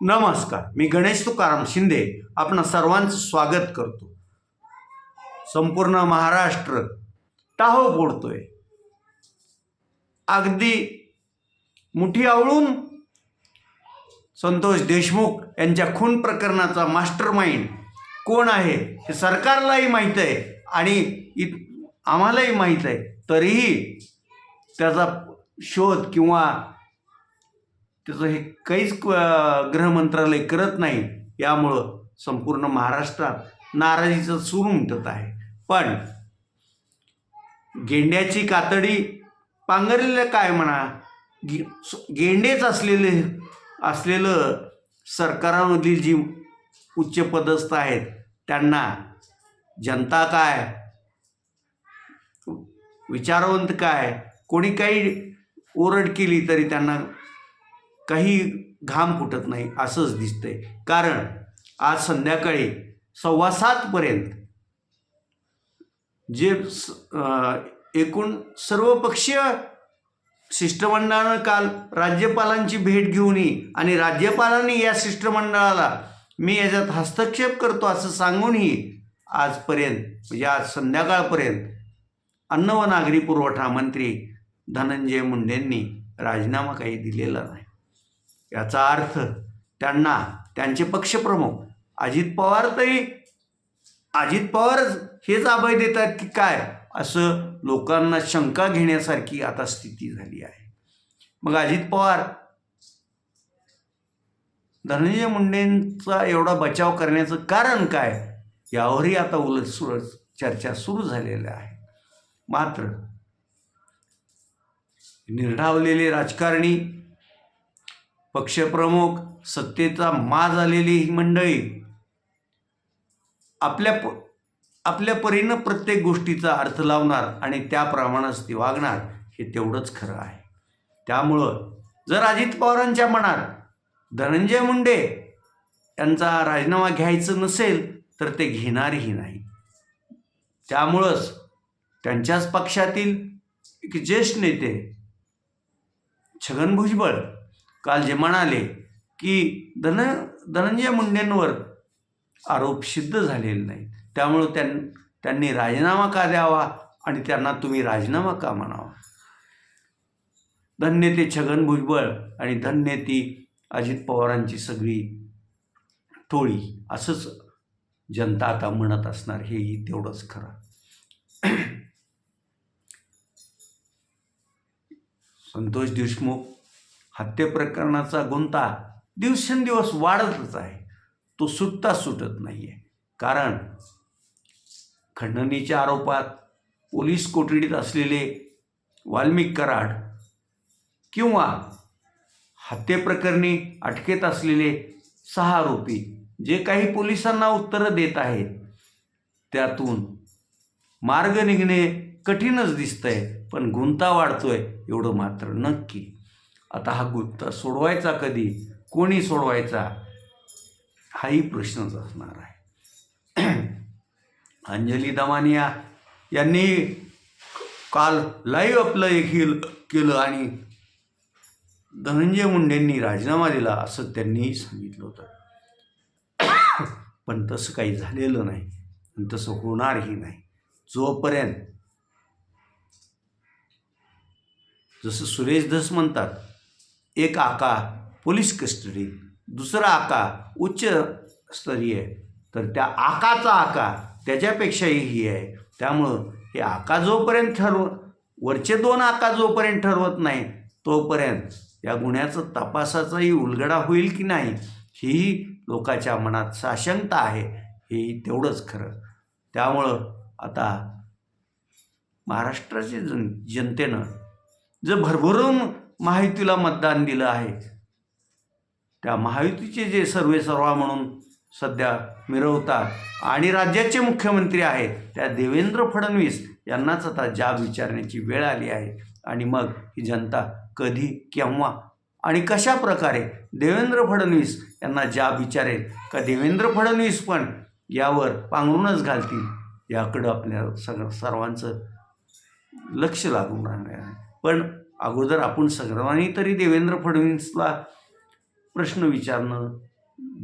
नमस्कार मी गणेश तुकाराम शिंदे आपण सर्वांचं स्वागत करतो. संपूर्ण महाराष्ट्र टाहो फोडतोय अगदी मुठी आवळून संतोष देशमुख यांच्या खून प्रकरणाचा मास्टर माइंड कोण आहे हे सरकारलाही माहीत आहे आणि इत आम्हालाही माहीत आहे. तरीही त्याचा शोध किंवा त्याचं हे काहीच गृहमंत्रालय गृह मंत्रालय करत नाही. यामुळं संपूर्ण महाराष्ट्रात नाराजीचं सूर उमटत आहे. पण गेंड्याची कातडी पांघरलेलं काय म्हणा? गे गेंडेच असलेले असलेलं सरकारामधील जी उच्च पदस्थ आहेत त्यांना जनता काय? विचारवंत काय? कोणी काही ओरड केली तरी त्यांना काही घाम फुटत नाही असंच दिसतंय. कारण आज संध्याकाळी सव्वा सातपर्यंत जे स- एकूण सर्वपक्षीय शिष्टमंडळानं काल राज्यपालांची भेट घेऊनही आणि राज्यपालांनी या शिष्टमंडळाला मी याच्यात हस्तक्षेप करतो असं सांगूनही आजपर्यंत म्हणजे आज संध्याकाळपर्यंत अन्न व नागरी पुरवठा मंत्री धनंजय मुंडेंनी राजीनामा काही दिलेला नाही. याचा अर्थ त्यांना त्यांचे पक्षप्रमुख अजित पवार तरी अजित पवारच हेच अभय देतात की काय असं लोकांना शंका घेण्यासारखी आता स्थिती झाली आहे. मग अजित पवार धनंजय मुंडेंचा एवढा बचाव करण्याचं कारण काय यावरही आता उलटसुलट चर्चा सुरू झालेल्या आहे मात्र निर्ढावलेले राजकारणी पक्षप्रमुख सत्तेचा मा झालेली ही मंडळी. आपल्या प आपल्या परीनं प्रत्येक गोष्टीचा अर्थ लावणार आणि त्याप्रमाणेच ती वागणार हे तेवढंच खरं आहे. त्यामुळं जर अजित पवारांच्या मनात धनंजय मुंडे यांचा राजीनामा घ्यायचं नसेल तर ते घेणारही नाही. त्यामुळंच त्यांच्याच पक्षातील एक ज्येष्ठ नेते छगन भुजबळ काल जे म्हणाले की धन धनंजय मुंडेंवर आरोप सिद्ध झालेले नाहीत. त्यामुळं त्यां त्यांनी राजीनामा का द्यावा आणि त्यांना तुम्ही राजीनामा का म्हणावा? धन्य ते छगन भुजबळ आणि धन्य ती अजित पवारांची सगळी टोळी असंच जनता आता म्हणत असणार हेही तेवढंच खरं. संतोष देशमुख हत्ये प्रकरणाचा गुंता दिवसेंदिवस वाढतच आहे. तो सुटता सुटत नाही आहे कारण खंडणीच्या आरोपात पोलीस कोठडीत असलेले वाल्मिक कराड किंवा हत्येप्रकरणी अटकेत असलेले सहा आरोपी जे काही पोलिसांना उत्तरं देत आहेत त्यातून मार्ग निघणे कठीणच दिसतंय पण गुंता वाढतोय एवढं मात्र नक्की. आता हा गुत्ता सोडवायचा कधी? कोणी सोडवायचा? हाही प्रश्नच असणार आहे. अंजली दमानिया यांनी काल लाईव्ह आपलं एक हिल केलं आणि धनंजय मुंडेंनी राजीनामा दिला असं त्यांनीही सांगितलं होतं. पण तसं काही झालेलं नाही आणि तसं होणारही नाही. जोपर्यंत जसं सुरेश धस म्हणतात एक आका पोलीस कस्टडी. दुसरा आका उच्च स्तरीय. तर त्या आकाचा आका त्याच्यापेक्षाही ही आहे. त्यामुळं हे आका जोपर्यंत ठरव वरचे दोन आका जोपर्यंत ठरवत नाही तोपर्यंत या गुन्ह्याचं तपासाचाही उलगडा होईल की नाही ही लोकांच्या मनात साशंकता आहे हेही तेवढंच खरं. त्यामुळं आता महाराष्ट्राच्या जन जनतेनं जर भरभरून महायुतीला मतदान दिलं आहे. त्या महायुतीचे जे सर्वेसर्वा म्हणून सध्या मिरवतात आणि राज्याचे मुख्यमंत्री आहेत त्या देवेंद्र फडणवीस यांनाच आता जाब विचारण्याची वेळ आली आहे. आणि मग ही जनता कधी केव्हा आणि कशा प्रकारे देवेंद्र फडणवीस यांना जाब विचारेल का देवेंद्र फडणवीस पण यावर पांघरूनच घालतील याकडं आपल्या सग सर्वांचं लक्ष लागून राहणार आहे. पण अगोदर आपण सर्वांनी तरी देवेंद्र फडणवीसला प्रश्न विचारणं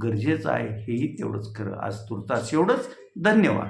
गरजेचं आहे हेही तेवढंच खरं. आज तुर्तास एवढंच. धन्यवाद.